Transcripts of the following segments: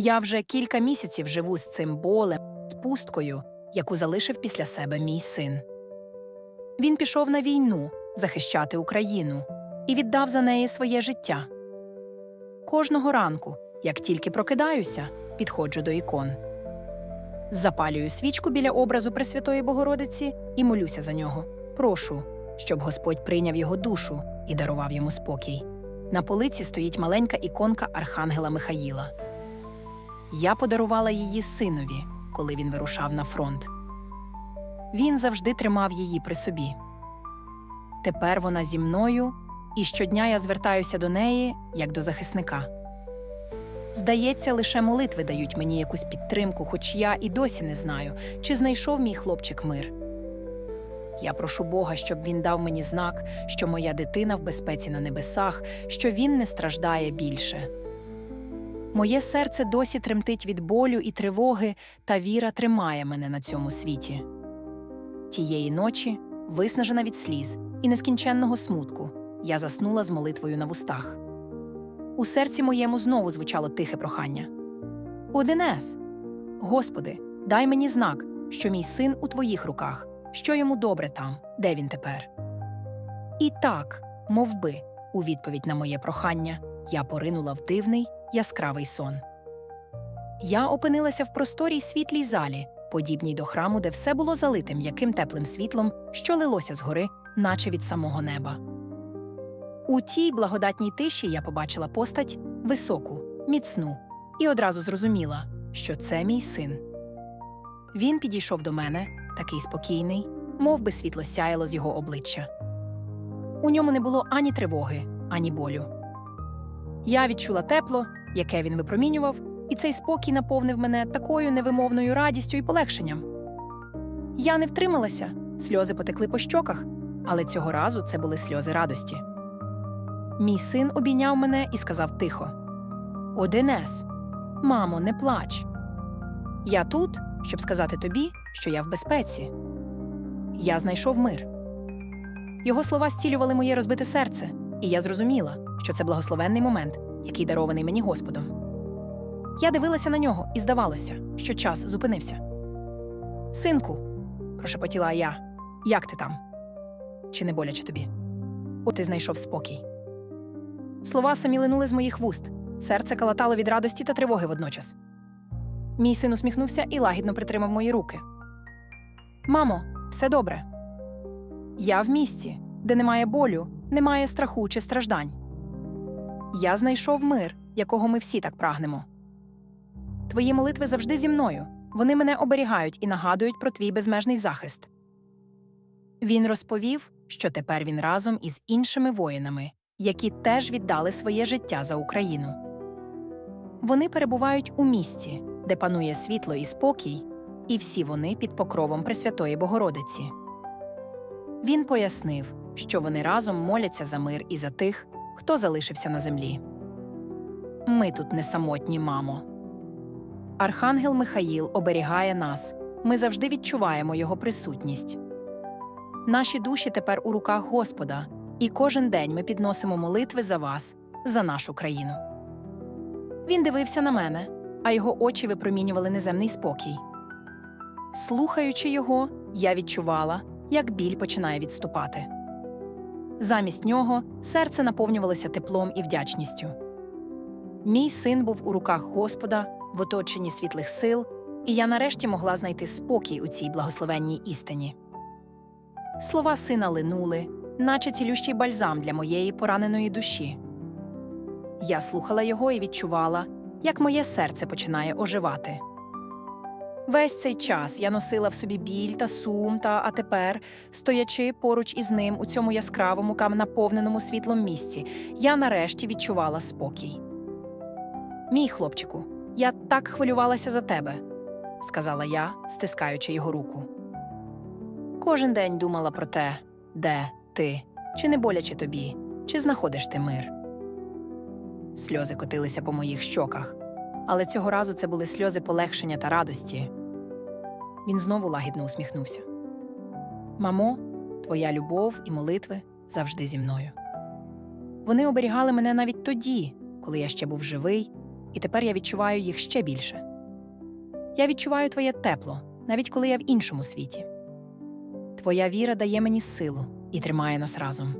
Я вже кілька місяців живу з цим болем, з пусткою, яку залишив після себе мій син. Він пішов на війну захищати Україну і віддав за неї своє життя. Кожного ранку, як тільки прокидаюся, підходжу до ікон. Запалюю свічку біля образу Пресвятої Богородиці і молюся за нього. Прошу, щоб Господь прийняв його душу і дарував йому спокій. На полиці стоїть маленька іконка Архангела Михаїла. Я подарувала її синові, коли він вирушав на фронт. Він завжди тримав її при собі. Тепер вона зі мною, і щодня я звертаюся до неї як до захисника. Здається, лише молитви дають мені якусь підтримку, хоч я і досі не знаю, чи знайшов мій хлопчик мир. Я прошу Бога, щоб він дав мені знак, що моя дитина в безпеці на небесах, що він не страждає більше. Моє серце досі тремтить від болю і тривоги, та віра тримає мене на цьому світі. Тієї ночі, виснажена від сліз і нескінченного смутку, я заснула з молитвою на вустах. У серці моєму знову звучало тихе прохання. Одинес, Господи, дай мені знак, що мій син у твоїх руках, що йому добре там, де він тепер. І так, мов би, у відповідь на моє прохання, я поринула в дивний, яскравий сон. Я опинилася в просторій світлій залі, подібній до храму, де все було залите м'яким теплим світлом, що лилося згори, наче від самого неба. У тій благодатній тиші я побачила постать високу, міцну, і одразу зрозуміла, що це мій син. Він підійшов до мене, такий спокійний, мов би світло сяяло з його обличчя. У ньому не було ані тривоги, ані болю. Я відчула тепло, яке він випромінював, і цей спокій наповнив мене такою невимовною радістю і полегшенням. Я не втрималася, сльози потекли по щоках, але цього разу це були сльози радості. Мій син обійняв мене і сказав тихо: Одинес, мамо, не плач. Я тут, щоб сказати тобі, що я в безпеці. Я знайшов мир. Його слова зцілювали моє розбите серце, і я зрозуміла, що це благословенний момент, який дарований мені Господом. Я дивилася на нього, і здавалося, що час зупинився. Синку, прошепотіла я, як ти там? Чи не боляче тобі? О, ти знайшов спокій. Слова самі линули з моїх вуст, серце калатало від радості та тривоги водночас. Мій син усміхнувся і лагідно притримав мої руки. Мамо, все добре. Я в місті, де немає болю, немає страху чи страждань. Я знайшов мир, якого ми всі так прагнемо. Твої молитви завжди зі мною. Вони мене оберігають і нагадують про твій безмежний захист. Він розповів, що тепер він разом із іншими воїнами, які теж віддали своє життя за Україну. Вони перебувають у місці, де панує світло і спокій, і всі вони під покровом Пресвятої Богородиці. Він пояснив, що вони разом моляться за мир і за тих, хто залишився на землі. Ми тут не самотні, мамо. Архангел Михаїл оберігає нас. Ми завжди відчуваємо його присутність. Наші душі тепер у руках Господа, і кожен день ми підносимо молитви за вас, за нашу країну. Він дивився на мене, а його очі випромінювали неземний спокій. Слухаючи його, я відчувала, як біль починає відступати. Замість нього серце наповнювалося теплом і вдячністю. Мій син був у руках Господа в оточенні світлих сил, і я нарешті могла знайти спокій у цій благословенній істині. Слова сина линули, наче цілющий бальзам для моєї пораненої душі. Я слухала його і відчувала, як моє серце починає оживати. Весь цей час я носила в собі біль та сум, та а тепер, стоячи поруч із ним у цьому яскравому кам наповненому світлом місці, я нарешті відчувала спокій. Мій хлопчику, я так хвилювалася за тебе, сказала я, стискаючи його руку. Кожен день думала про те, де ти, чи не боляче тобі, чи знаходиш ти мир. Сльози котилися по моїх щоках, але цього разу це були сльози полегшення та радості. Він знову лагідно усміхнувся. Мамо, твоя любов і молитви завжди зі мною. Вони оберігали мене навіть тоді, коли я ще був живий, і тепер я відчуваю їх ще більше. Я відчуваю твоє тепло, навіть коли я в іншому світі. Твоя віра дає мені силу і тримає нас разом.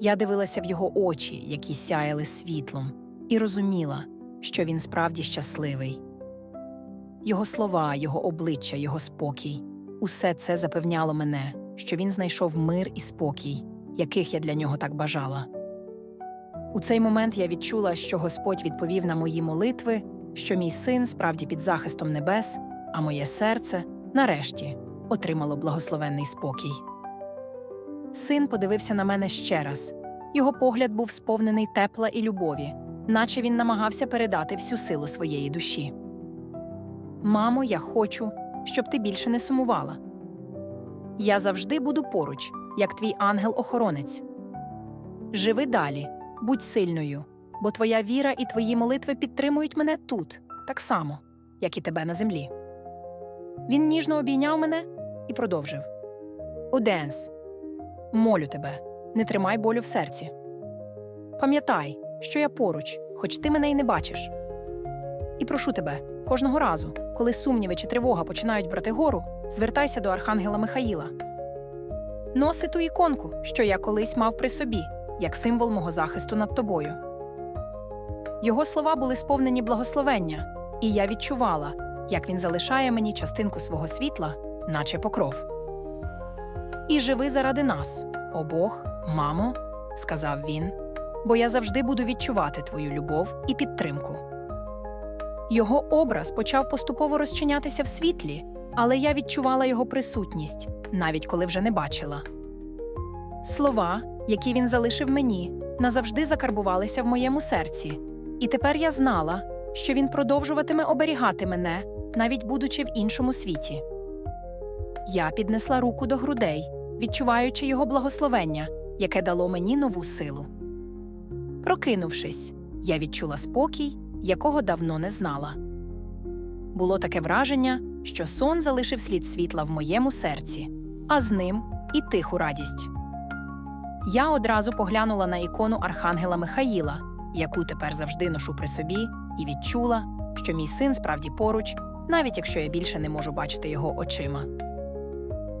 Я дивилася в його очі, які сяяли світлом, і розуміла, що він справді щасливий. Його слова, його обличчя, його спокій усе це запевняло мене, що він знайшов мир і спокій, яких я для нього так бажала. У цей момент я відчула, що Господь відповів на мої молитви, що мій син справді під захистом небес, а моє серце, нарешті, отримало благословенний спокій. Син подивився на мене ще раз. Його погляд був сповнений тепла і любові, наче він намагався передати всю силу своєї душі. Мамо, я хочу, щоб ти більше не сумувала. Я завжди буду поруч, як твій ангел-охоронець. Живи далі, будь сильною, бо твоя віра і твої молитви підтримують мене тут, так само, як і тебе на землі. Він ніжно обійняв мене і продовжив: Оденс, молю тебе, не тримай болю в серці. Пам'ятай, що я поруч, хоч ти мене й не бачиш. І прошу тебе, кожного разу, коли сумніви чи тривога починають брати гору, звертайся до архангела Михаїла. Носи ту іконку, що я колись мав при собі, як символ мого захисту над тобою. Його слова були сповнені благословення, і я відчувала, як він залишає мені частинку свого світла, наче покров. І живи заради нас, обох, мамо, сказав він, бо я завжди буду відчувати твою любов і підтримку. Його образ почав поступово розчинятися в світлі, але я відчувала його присутність, навіть коли вже не бачила. Слова, які він залишив мені, назавжди закарбувалися в моєму серці, і тепер я знала, що він продовжуватиме оберігати мене, навіть будучи в іншому світі. Я піднесла руку до грудей, відчуваючи його благословення, яке дало мені нову силу. Прокинувшись, я відчула спокій, якого давно не знала. Було таке враження, що сон залишив слід світла в моєму серці, а з ним і тиху радість. Я одразу поглянула на ікону Архангела Михаїла, яку тепер завжди ношу при собі, і відчула, що мій син справді поруч, навіть якщо я більше не можу бачити його очима.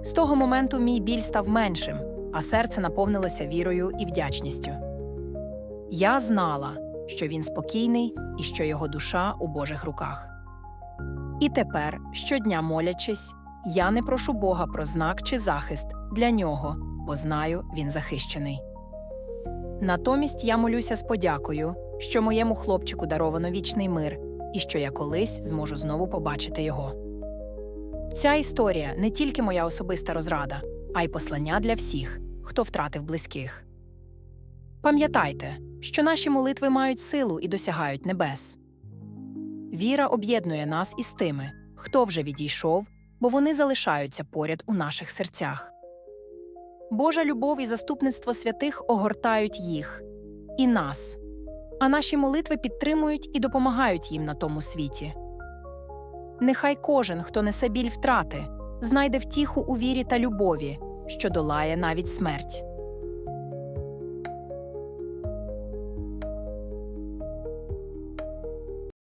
З того моменту мій біль став меншим, а серце наповнилося вірою і вдячністю. Я знала, що він спокійний і що його душа у Божих руках. І тепер, щодня молячись, я не прошу Бога про знак чи захист для нього, бо знаю, він захищений. Натомість я молюся з подякою, що моєму хлопчику даровано вічний мир і що я колись зможу знову побачити його. Ця історія не тільки моя особиста розрада, а й послання для всіх, хто втратив близьких. Пам'ятайте, що наші молитви мають силу і досягають небес. Віра об'єднує нас із тими, хто вже відійшов, бо вони залишаються поряд у наших серцях. Божа любов і заступництво святих огортають їх і нас, а наші молитви підтримують і допомагають їм на тому світі. Нехай кожен, хто несе біль втрати, знайде втіху у вірі та любові, що долає навіть смерть.